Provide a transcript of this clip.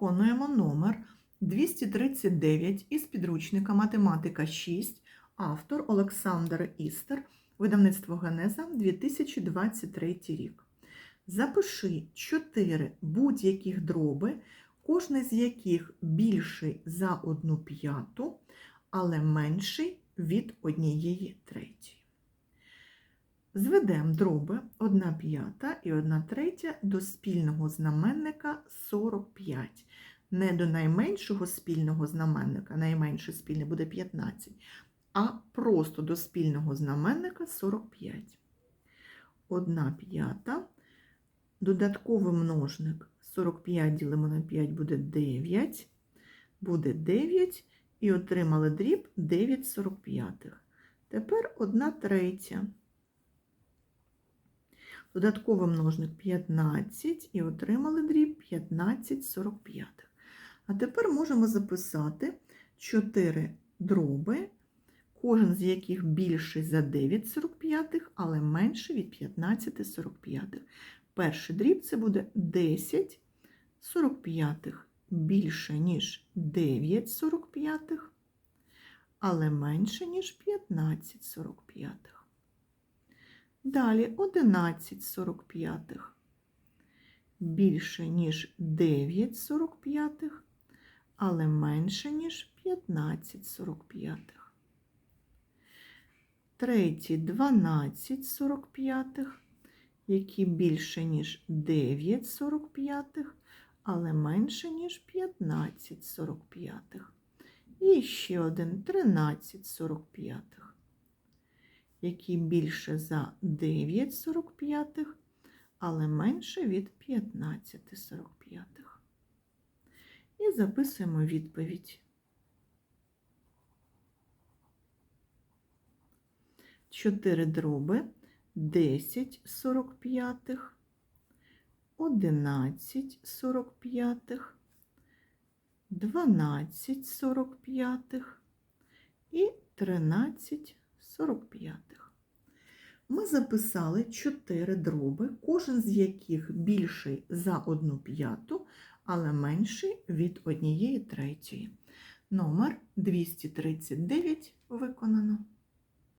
Виконуємо номер 239 із підручника Математика 6, автор Олександр Істер, видавництво Генеза 2023 рік. Запиши 4 будь-яких дроби, кожний з яких більший за 1 п'яту, але менший від однієї третьої. Зведемо дроби 1 п'ята і 1 третя до спільного знаменника 45. Не до найменшого спільного знаменника, найменше спільне буде 15, а просто до спільного знаменника 45. 1 п'ята, додатковий множник 45 ділимо на 5 буде 9, буде 9 і отримали дріб 9 45. Тепер 1 третя. Додатковий множник 15 і отримали дріб 15 45. А тепер можемо записати 4 дроби, кожен з яких більший за 9 45, але менший від 15 45. Перший дріб це буде 10 45 більше, ніж 9 45, але менше, ніж 15 45. Далі 11 45 більше, ніж 9 45, але менше, ніж 15 45. Третій 12 45, які більше, ніж 9 45, але менше, ніж 15 45. І ще один 13 45 який більше за 9 45, але менше від 15 45. І записуємо відповідь. 4 дроби 10 45, 11 45, 12 45 і 13 45. Ми записали 4 дроби, кожен з яких більший за 1 п'яту, але менший від 1 третьої. Номер 239 виконано.